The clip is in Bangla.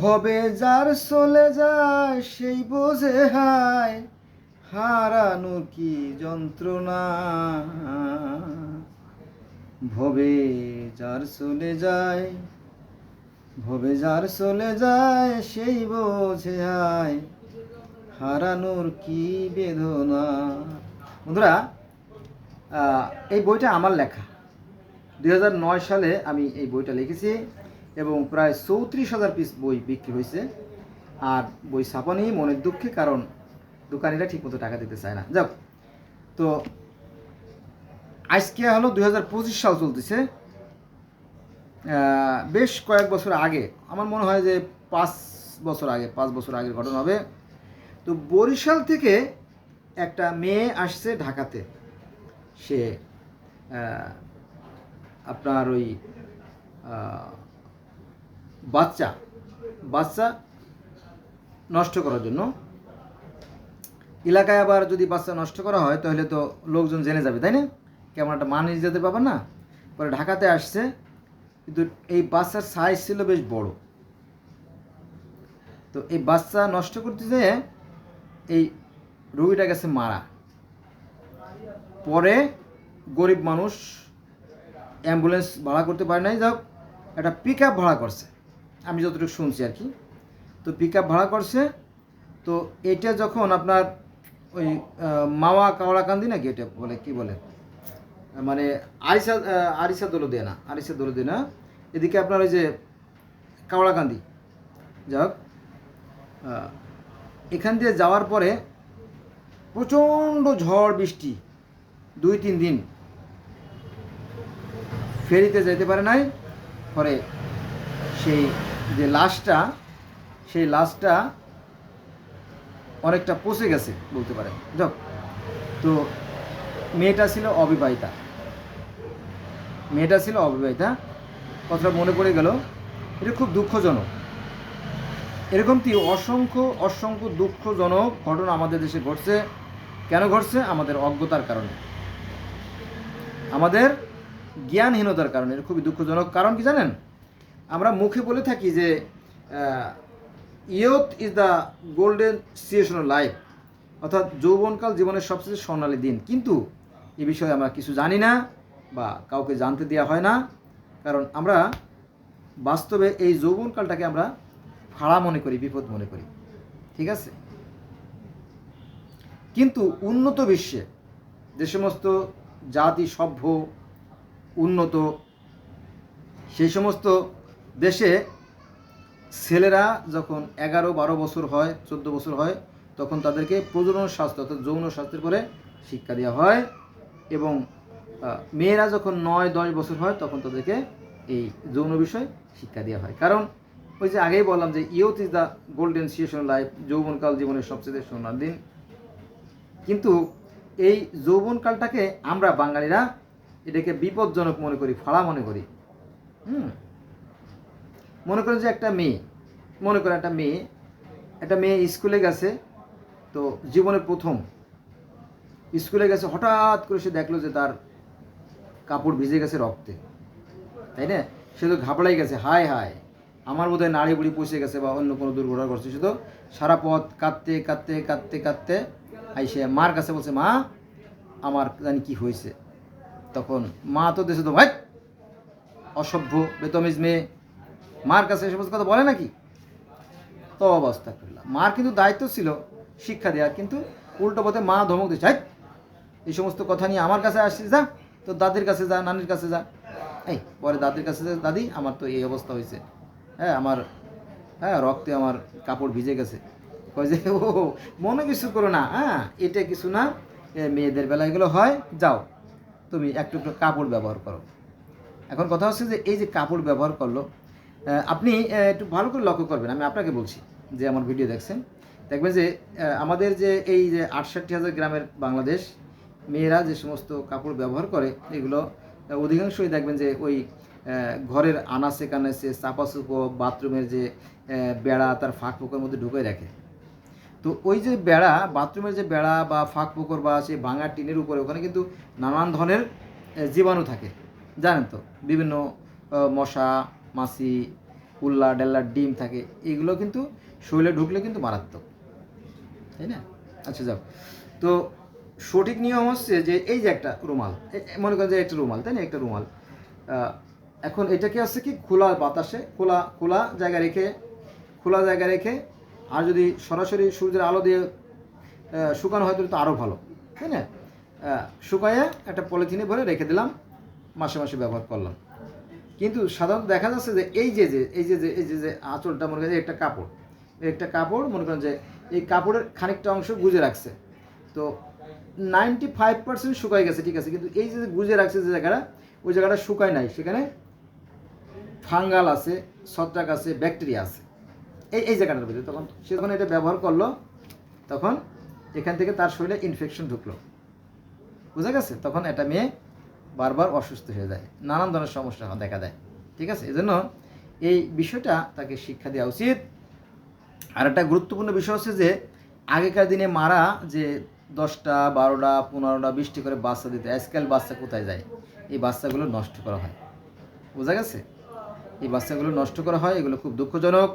ভবে যার চলে যায়, সেই বোঝে হায় হারানোর কি যন্ত্রণা? ভবে যার চলে যায়, ভবে যার চলে যায়, সেই বোঝে হায়, হারানোর কি বেদনা? বন্ধুরা এই বইটা আমার লেখা। দুই হাজার নয় সালে আমি এই বইটা লিখেছি। এবং প্রায় চৌত্রিশ হাজার পিস বই বিক্রি হয়েছে। আর বই ছাপানি মনের দুঃখে, কারণ দোকানিরা ঠিকমতো টাকা দিতে চায় না। যাক, তো আজকে হলো দু হাজার পঁচিশ সাল চলতেছে। বেশ কয়েক বছর আগে, আমার মনে হয় যে পাঁচ বছর আগে, পাঁচ বছর আগের ঘটনা হবে। তো বরিশাল থেকে একটা মেয়ে আসছে ঢাকাতে। সে আপনার ওই বাচ্চা বাচ্চা নষ্ট করার জন্য। এলাকায় আবার যদি বাচ্চা নষ্ট করা হয়, তাহলে তো লোকজন জেনে যাবে, তাই না? কেমন একটা মান যেতে পাবে না? পরে ঢাকাতে আসছে, কিন্তু এই বাচ্চার সাইজ ছিল বেশ বড়। তো এই বাচ্চা নষ্ট করতে যেয়ে এই রুগীটা গেছে মারা। পরে গরিব মানুষ অ্যাম্বুলেন্স ভাড়া করতে পারে নাই। যাক একটা পিক আপ ভাড়া করছে। আমি যতটুকু শুনছি আর কি। তো পিক ভাড়া করছে। তো এটা যখন আপনার ওই মাওয়া কাওড়াকান্দি নাকি এটা বলে, কি বলে? মানে আরিসা আরিসা দোলো দেয় না, আরিসা দোলো দেয় না। এদিকে আপনার ওই যে কাওড়াকান্দি যাক এখান দিয়ে যাওয়ার পরে প্রচণ্ড ঝড়, বৃষ্টি, দুই তিন দিন। ফেরিতে যেতে পারে নাই, পরে সেই যে লাশটা, সেই লাশটা অনেকটা পচে গেছে বলতে পারে যাক, তো মেয়েটা ছিল অবিবাহিতা। মেয়েটা ছিল অবিবাহিতা। কথাটা মনে পড়ে গেল। এটা খুব দুঃখজনক। এরকমটি অসংখ্য অসংখ্য দুঃখজনক ঘটনা আমাদের দেশে ঘটছে? কেন ঘটছে? আমাদের অজ্ঞতার কারণে। আমাদের জ্ঞানহীনতার কারণে। এটা খুবই দুঃখজনক। কারণ কি জানেন? আমরা মুখে বলে থাকি যে youth is the golden situation of life অর্থাৎ যৌবনকাল জীবনের সবচেয়ে স্বর্ণালী দিন। কিন্তু এ বিষয়ে আমরা কিছু জানি না বা কাউকে জানতে দেওয়া হয় না। কারণ আমরা বাস্তবে এই যৌবনকালটাকে আমরা ফাড়া মনে করি, বিপদ মনে করি। ঠিক আছে? কিন্তু উন্নত বিশ্বে যে সমস্ত জাতি সভ্য, উন্নত, সেই সমস্ত দেশে ছেলেরা যখন এগারো, বারো বছর হয়, চোদ্দ বছর হয়, তখন তাদেরকে প্রজনন স্বাস্থ্য অর্থাৎ যৌন স্বাস্থ্যের করে শিক্ষা দেওয়া হয় এবং মেয়েরা যখন নয়, দশ বছর হয়, তখন তাদেরকে এই যৌন বিষয় শিক্ষা দেওয়া হয়। কারণ ওই যে আগেই বললাম যে youth is the golden situation life যৌবনকাল জীবনের সবচেয়ে সোনার দিন। কিন্তু এই যৌবনকালটাকে আমরা বাঙালিরা এটাকে বিপজ্জনক মনে করি, ফাড়া মনে করি। হুম? মনে করেন যে একটা মেয়ে, মনে করেন একটা মেয়ে একটা মেয়ে স্কুলে গেছে, তো জীবনের প্রথম। স্কুলে গেছে, হঠাৎ করে সে দেখল যে তার কাপড় ভিজে গেছে রক্তে। তাই না? সে তো ঘাবড়াই গেছে, হায় হায়। আমার বোধ হয় নাড়ি বুড়ি পচে গেছে বা অন্য কোনো দুর্ঘটনা ঘটছে। সে তো সারা পথ কাঁদতে কাঁদতে কাঁদতে কাঁদতে আই সে মার কাছে বলছে, মা, আমার জানি কি হয়েছে? তখন মা তো দেশে তো, ভাই, অসভ্য, বেতমিজ মেয়ে মার কাছে এসব কথা বলে নাকি? তো অবস্থা করলাম। মার কিন্তু দায়িত্ব ছিল শিক্ষা দেওয়ার কিন্তু উল্টো পথে মা ধমক দিচ্ছে "হাই, এই সমস্ত কথা নিয়ে আমার কাছে আসছিস যা তো দাদির কাছে যা নানির কাছে যা। এই পরে দাদির কাছে যা দাদি আমার তো এই অবস্থা হয়েছে। হ্যাঁ আমার হ্যাঁ রক্তে আমার কাপড় ভিজে গেছে। কয় যে ও মনে কিছু করো না হ্যাঁ এটা কিছু না মেয়েদের বেলা এগুলো হয় যাও তুমি একটু একটু কাপড় ব্যবহার করো। এখন কথা হচ্ছে যে এই যে কাপড় ব্যবহার করল আপনি একটু ভালো করে লক্ষ্য করবেন, আমি আপনাকে বলছি যে আমার ভিডিও দেখছেন। দেখবেন যে আমাদের যে এই যে আটষট্টি হাজার গ্রামের বাংলাদেশ, মেয়েরা যে সমস্ত কাপড় ব্যবহার করে, এগুলো অধিকাংশই দেখবেন যে ওই ঘরের আনাচে কানাচে চাপা চুপো বাথরুমের যে বেড়া তার ফাঁক ফোকর মধ্যে ঢুকে রাখে। তো ওই যে বেড়া, বাথরুমের যে বেড়া বা ফাঁক ফোকর বা সেই ভাঙা টিনের উপরে, ওখানে কিন্তু নানান ধরনের জীবাণু থাকে। জানেন তো, বিভিন্ন মশা মাছি কুল্লা ডেল্লার ডিম থাকে, এগুলো কিন্তু শরীরে ঢুকলে কিন্তু মারাত্মক। তাই না? আচ্ছা যাও। তো সঠিক নিয়ম হচ্ছে যে এই যে একটা রুমাল মনে করেন যে একটা রুমাল, তাই না? একটা রুমাল। এখন এটাকে হচ্ছে কি? খোলা বাতাসে, খোলা খোলা জায়গা রেখে, খোলা জায়গা রেখে, আর যদি সরাসরি সূর্যের আলো দিয়ে শুকানো হয় তাহলে তো আরও ভালো, তাই না? শুকাইয়ে একটা পলিথিনে ভরে রেখে দিলাম, মাসে মাসে ব্যবহার করলাম। কিন্তু সাধারণত দেখা যাচ্ছে যে এই যে যে, এই যে যে, এই যে যে আঁচলটা, মনে করেন একটা কাপড় একটা কাপড়, মনে করেন যে এই কাপড়ের খানিকটা অংশ গুজে রাখছে। তো নাইনটি ফাইভ পার্সেন্ট শুকাই গেছে, ঠিক আছে? কিন্তু এই যে গুজে রাখছে যে জায়গাটা, ওই জায়গাটা শুকায় নাই। সেখানে ফাঙ্গাল আছে, ছত্রাক আছে, ব্যাকটেরিয়া আছে। এই এই জায়গাটার ভিতরে তখন সে যখন এটা ব্যবহার করল, তখন এখান থেকে তার শরীরে ইনফেকশন ঢুকলো। বুঝা গেছে? তখন এটা মেয়ে বারবার অসুস্থ হয়ে যায়, নানান ধরনের সমস্যা দেখা দেয়, ঠিক আছে? এজন্য এই বিষয়টা তাকে শিক্ষা দেওয়া উচিত। আর একটা গুরুত্বপূর্ণ বিষয় হচ্ছে যে, আগেকার দিনে মারা যে দশটা, বারোটা, পনেরোটা বিশটি করে বাচ্চা দিতে, আজকাল বাচ্চা কোথায় যায়? এই বাচ্চাগুলো নষ্ট করা হয়। বোঝা গেছে? এই বাচ্চাগুলো নষ্ট করা হয়, এগুলো খুব দুঃখজনক।